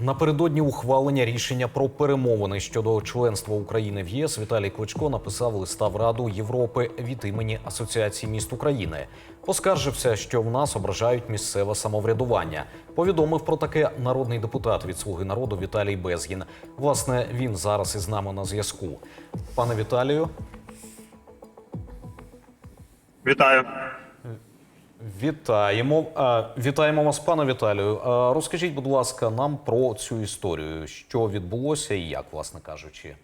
Напередодні ухвалення рішення про перемовини щодо членства України в ЄС Віталій Кличко написав листа в Раду Європи від імені Асоціації міст України. Поскаржився, що в нас ображають місцеве самоврядування. Повідомив про таке народний депутат від Слуги народу Віталій Безгін. Власне, він зараз із нами на зв'язку. Пане Віталію, Вітаю. Вітаємо. Вітаємо вас, пане Віталію. Розкажіть, будь ласка, нам про цю історію, що відбулося і як, власне кажучи.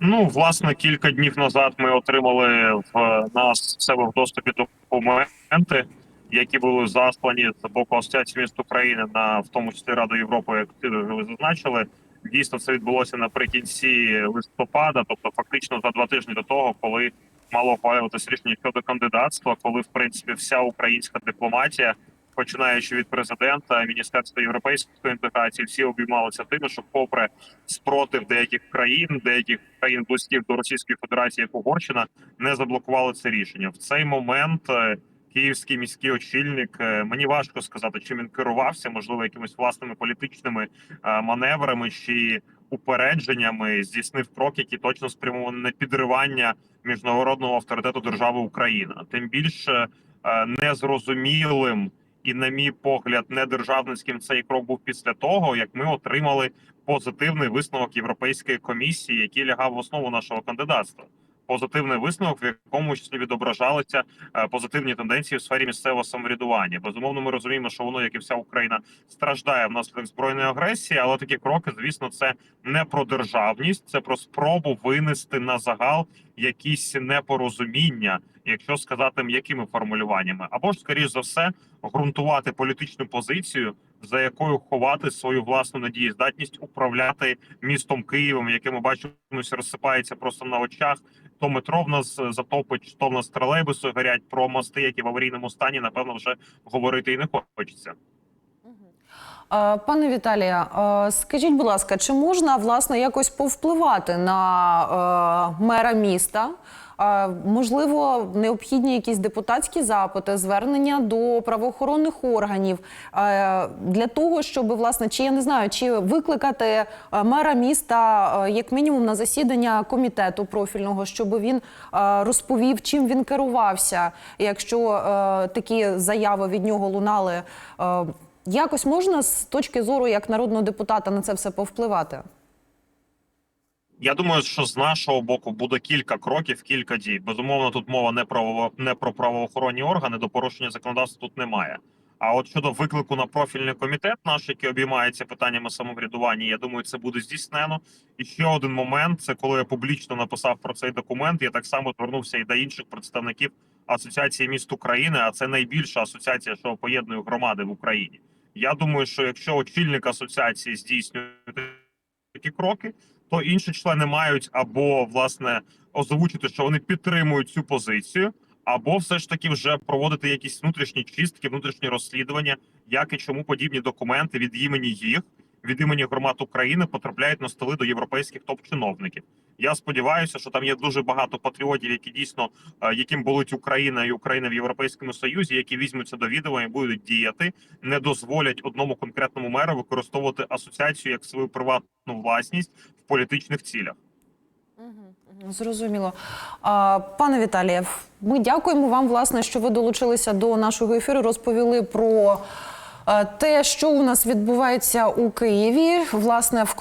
Ну, власне, кілька днів назад ми отримали в нас себе в доступі документи, які були заслані з боку Асоціації міст України на в тому числі Раду Європи, як ви зазначили. Дійсно, це відбулося наприкінці листопада, тобто фактично за два тижні до того, коли мало ухвалюватися рішення щодо кандидатства, коли в принципі вся українська дипломатія, починаючи від президента, міністерства європейської інтеграції, всі обіймалися тим, що, попри спротив деяких країн, деяких країн близьких до Російської Федерації, як Угорщина, не заблокували це рішення. В цей момент е, київський міський очільник е, мені важко сказати, чим він керувався, можливо, якимись власними політичними е, маневрами чи упередженнями здійснив крок, який точно спрямований на підривання міжнародного авторитету держави Україна. Тим більше е, незрозумілим і, на мій погляд, недержавницьким цей крок був після того, як ми отримали позитивний висновок Європейської комісії, який лягав в основу нашого кандидатства. Позитивний висновок, в якому числі відображалися е, позитивні тенденції у сфері місцевого самоврядування. Безумовно, ми розуміємо, що воно, як і вся Україна, страждає внаслідок збройної агресії, але такі кроки, звісно, це не про державність, це про спробу винести на загал якісь непорозуміння, якщо сказати м'якими формулюваннями, або ж скоріш за все ґрунтувати політичну позицію, за якою ховати свою власну надієздатність управляти містом Києвом, яке ми бачимо, розсипається просто на очах. То метро в нас затопить, то в нас тролейбуси горять про мости, які в аварійному стані, напевно, вже говорити і не хочеться. Е, Пане Віталія, е, скажіть, будь ласка, чи можна власне якось повпливати на е, мера міста? Можливо, необхідні якісь депутатські запити, звернення до правоохоронних органів е, для того, щоб власне, чи я не знаю, чи викликати е, мера міста е, як мінімум на засідання комітету профільного, щоб він розповів, чим він керувався, якщо такі заяви від нього лунали. Якось можна з точки зору як народного депутата на це все повпливати? Я думаю, що з нашого боку буде кілька кроків, кілька дій. Безумовно, тут мова не про не про правоохоронні органи, до порушення законодавства тут немає. А от щодо виклику на профільний комітет, наш який обіймається питаннями самоврядування, я думаю, це буде здійснено. І ще один момент: це коли я публічно написав про цей документ. Я так само звернувся і до інших представників асоціації міст України. А це найбільша асоціація, що поєднує громади в Україні. Я думаю, що якщо очільник асоціації здійснює такі кроки, то інші члени мають або власне озвучити, що вони підтримують цю позицію, або все ж таки вже проводити якісь внутрішні чистки, внутрішні розслідування, як і чому подібні документи від імені їх, від імені громад України потрапляють на столи до європейських топ-чиновників. Я сподіваюся, що там є дуже багато патріотів, які дійсно е, яким болить Україна і Україна в Європейському Союзі, які візьмуться до відома і будуть діяти, не дозволять одному конкретному меру використовувати асоціацію як свою приватну власність в політичних цілях. Зрозуміло. Пане Віталіє, ми дякуємо вам, власне, що ви долучилися до нашого ефіру, розповіли про те, що у нас відбувається у Києві, власне, в